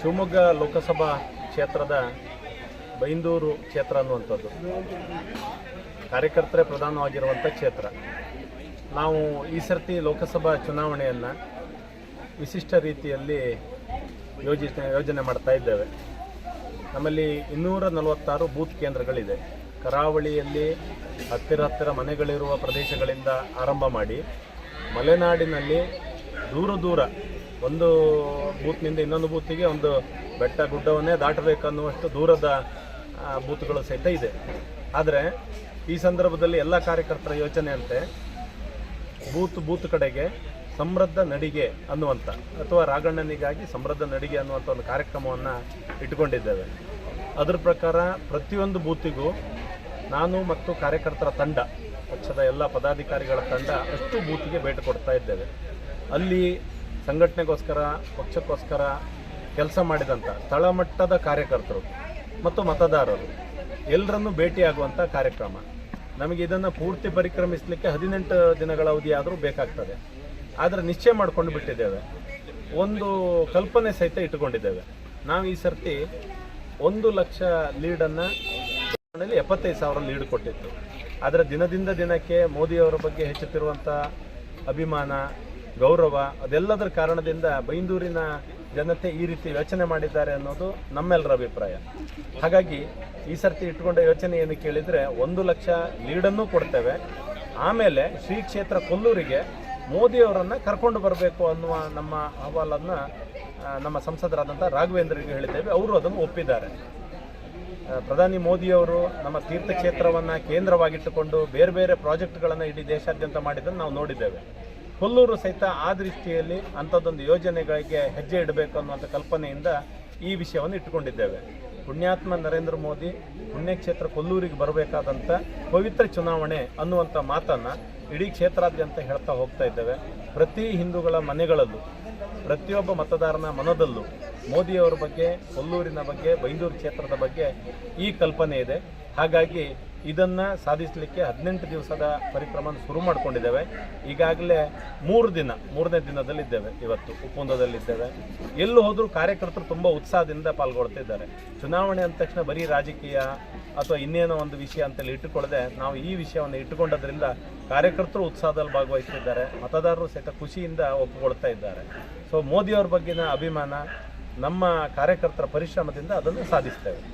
ಶಿವಮೊಗ್ಗ ಲೋಕಸಭಾ ಕ್ಷೇತ್ರದ ಬೈಂದೂರು ಕ್ಷೇತ್ರ ಅನ್ನುವಂಥದ್ದು. ಕಾರ್ಯಕರ್ತರೇ ಪ್ರಧಾನವಾಗಿರುವಂಥ ಕ್ಷೇತ್ರ. ನಾವು ಈ ಸರ್ತಿ ಲೋಕಸಭಾ ಚುನಾವಣೆಯನ್ನು ವಿಶಿಷ್ಟ ರೀತಿಯಲ್ಲಿ ಯೋಜಿತ, ಯೋಜನೆ ಮಾಡ್ತಾ ಇದ್ದೇವೆ. ನಮ್ಮಲ್ಲಿ ಇನ್ನೂರ ನಲವತ್ತಾರು ಬೂತ್ ಕೇಂದ್ರಗಳಿದೆ. ಕರಾವಳಿಯಲ್ಲಿ ಹತ್ತಿರ ಹತ್ತಿರ ಮನೆಗಳಿರುವ ಪ್ರದೇಶಗಳಿಂದ ಆರಂಭ ಮಾಡಿ ಮಲೆನಾಡಿನಲ್ಲಿ ದೂರ ದೂರ ಒಂದು ಬೂತ್ನಿಂದ ಇನ್ನೊಂದು ಬೂತಿಗೆ ಒಂದು ಬೆಟ್ಟ ಗುಡ್ಡವನ್ನೇ ದಾಟಬೇಕನ್ನುವಷ್ಟು ದೂರದ ಬೂತ್ಗಳು ಸಹಿತ ಇದೆ. ಆದರೆ ಈ ಸಂದರ್ಭದಲ್ಲಿ ಎಲ್ಲ ಕಾರ್ಯಕರ್ತರ ಯೋಚನೆ ಅಂತೆ, ಬೂತ್ ಬೂತ್ ಕಡೆಗೆ ಸಮೃದ್ಧ ನಡಿಗೆ ಅನ್ನುವಂಥ ಅಥವಾ ರಾಗಣ್ಣನಿಗಾಗಿ ಸಮೃದ್ಧ ನಡಿಗೆ ಅನ್ನುವಂಥ ಒಂದು ಕಾರ್ಯಕ್ರಮವನ್ನು ಇಟ್ಟುಕೊಂಡಿದ್ದೇವೆ. ಅದರ ಪ್ರಕಾರ ಪ್ರತಿಯೊಂದು ಬೂತಿಗೂ ನಾನು ಮತ್ತು ಕಾರ್ಯಕರ್ತರ ತಂಡ ಪಕ್ಷದ ಎಲ್ಲ ಪದಾಧಿಕಾರಿಗಳ ತಂಡ ಅಷ್ಟು ಬೂತಿಗೆ ಭೇಟಿ ಕೊಡ್ತಾ ಇದ್ದೇವೆ. ಅಲ್ಲಿ ಸಂಘಟನೆಗೋಸ್ಕರ, ಪಕ್ಷಕ್ಕೋಸ್ಕರ ಕೆಲಸ ಮಾಡಿದಂಥ ತಳಮಟ್ಟದ ಕಾರ್ಯಕರ್ತರು ಮತ್ತು ಮತದಾರರು ಎಲ್ಲರನ್ನು ಭೇಟಿಯಾಗುವಂಥ ಕಾರ್ಯಕ್ರಮ. ನಮಗೆ ಇದನ್ನು ಪೂರ್ತಿ ಪರಿಕ್ರಮಿಸಲಿಕ್ಕೆ ಹದಿನೆಂಟು ದಿನಗಳ ಅವಧಿ ಆದರೂ ಬೇಕಾಗ್ತದೆ. ಆದರೆ ನಿಶ್ಚಯ ಮಾಡಿಕೊಂಡು ಬಿಟ್ಟಿದ್ದೇವೆ. ಒಂದು ಕಲ್ಪನೆ ಸಹಿತ ಇಟ್ಟುಕೊಂಡಿದ್ದೇವೆ. ನಾವು ಈ ಸರ್ತಿ ಒಂದು ಲಕ್ಷ ಲೀಡನ್ನು ಎಪ್ಪತ್ತೈದು ಸಾವಿರ ಲೀಡ್ ಕೊಟ್ಟಿತ್ತು. ಆದರೆ ದಿನದಿಂದ ದಿನಕ್ಕೆ ಮೋದಿಯವರ ಬಗ್ಗೆ ಹೆಚ್ಚುತ್ತಿರುವಂಥ ಅಭಿಮಾನ, ಗೌರವ ಅದೆಲ್ಲದರ ಕಾರಣದಿಂದ ಬೈಂದೂರಿನ ಜನತೆ ಈ ರೀತಿ ಯೋಚನೆ ಮಾಡಿದ್ದಾರೆ ಅನ್ನೋದು ನಮ್ಮೆಲ್ಲರ ಅಭಿಪ್ರಾಯ. ಹಾಗಾಗಿ ಈ ಸರ್ತಿ ಇಟ್ಕೊಂಡ ಯೋಚನೆ ಏನು ಕೇಳಿದರೆ ಒಂದು ಲಕ್ಷ ಲೀಡನ್ನು ಕೊಡ್ತೇವೆ. ಆಮೇಲೆ ಶ್ರೀ ಕ್ಷೇತ್ರ ಕೊಲ್ಲೂರಿಗೆ ಮೋದಿಯವರನ್ನು ಕರ್ಕೊಂಡು ಬರಬೇಕು ಅನ್ನುವ ನಮ್ಮ ಅಹವಾಲನ್ನು ನಮ್ಮ ಸಂಸದರಾದಂಥ ರಾಘವೇಂದ್ರರಿಗೆ ಹೇಳಿದ್ದೇವೆ. ಅವರು ಅದನ್ನು ಒಪ್ಪಿದ್ದಾರೆ. ಪ್ರಧಾನಿ ಮೋದಿಯವರು ನಮ್ಮ ತೀರ್ಥಕ್ಷೇತ್ರವನ್ನು ಕೇಂದ್ರವಾಗಿಟ್ಟುಕೊಂಡು ಬೇರೆ ಬೇರೆ ಪ್ರಾಜೆಕ್ಟ್ಗಳನ್ನು ಇಡೀ ದೇಶಾದ್ಯಂತ ಮಾಡಿದ್ದನ್ನು ನಾವು ನೋಡಿದ್ದೇವೆ. ಕೊಲ್ಲೂರು ಸಹಿತ ಆ ದೃಷ್ಟಿಯಲ್ಲಿ ಅಂಥದ್ದೊಂದು ಯೋಜನೆಗಳಿಗೆ ಹೆಜ್ಜೆ ಇಡಬೇಕು ಅನ್ನುವಂಥ ಕಲ್ಪನೆಯಿಂದ ಈ ವಿಷಯವನ್ನು ಇಟ್ಟುಕೊಂಡಿದ್ದೇವೆ. ಪುಣ್ಯಾತ್ಮ ನರೇಂದ್ರ ಮೋದಿ ಪುಣ್ಯಕ್ಷೇತ್ರ ಕೊಲ್ಲೂರಿಗೆ ಬರಬೇಕಾದಂಥ ಪವಿತ್ರ ಚುನಾವಣೆ ಅನ್ನುವಂಥ ಮಾತನ್ನು ಇಡೀ ಕ್ಷೇತ್ರಾದ್ಯಂತ ಹೇಳ್ತಾ ಹೋಗ್ತಾ ಇದ್ದೇವೆ. ಪ್ರತಿ ಹಿಂದೂಗಳ ಮನೆಗಳಲ್ಲೂ, ಪ್ರತಿಯೊಬ್ಬ ಮತದಾರನ ಮನದಲ್ಲೂ ಮೋದಿಯವರ ಬಗ್ಗೆ, ಕೊಲ್ಲೂರಿನ ಬಗ್ಗೆ, ಬೈಂದೂರು ಕ್ಷೇತ್ರದ ಬಗ್ಗೆ ಈ ಕಲ್ಪನೆ ಇದೆ. ಹಾಗಾಗಿ ಇದನ್ನು ಸಾಧಿಸಲಿಕ್ಕೆ ಹದಿನೆಂಟು ದಿವಸದ ಪರಿಕ್ರಮ ಶುರು ಮಾಡಿಕೊಂಡಿದ್ದೇವೆ. ಈಗಾಗಲೇ ಮೂರು ದಿನ, ಮೂರನೇ ದಿನದಲ್ಲಿದ್ದೇವೆ ಇವತ್ತು, ಉಪ್ಪುಂದದಲ್ಲಿದ್ದೇವೆ. ಎಲ್ಲೂ ಹೋದರೂ ಕಾರ್ಯಕರ್ತರು ತುಂಬ ಉತ್ಸಾಹದಿಂದ ಪಾಲ್ಗೊಳ್ತಿದ್ದಾರೆ ಚುನಾವಣೆ ಅಂದ ತಕ್ಷಣ ಬರೀ ರಾಜಕೀಯ ಅಥವಾ ಇನ್ನೇನೋ ಒಂದು ವಿಷಯ ಅಂತೇಳಿ ಇಟ್ಟುಕೊಳ್ಳದೆ ನಾವು ಈ ವಿಷಯವನ್ನು ಇಟ್ಟುಕೊಂಡದ್ರಿಂದ ಕಾರ್ಯಕರ್ತರು ಉತ್ಸಾಹದಲ್ಲಿ ಭಾಗವಹಿಸ್ತಿದ್ದಾರೆ, ಮತದಾರರು ಸಹಿತ ಖುಷಿಯಿಂದ ಒಪ್ಪಿಕೊಳ್ತಾ ಇದ್ದಾರೆ. ಸೊ ಮೋದಿಯವ್ರ ಬಗ್ಗೆನ ಅಭಿಮಾನ ನಮ್ಮ ಕಾರ್ಯಕರ್ತರ ಪರಿಶ್ರಮದಿಂದ ಅದನ್ನು ಸಾಧಿಸ್ತೇವೆ.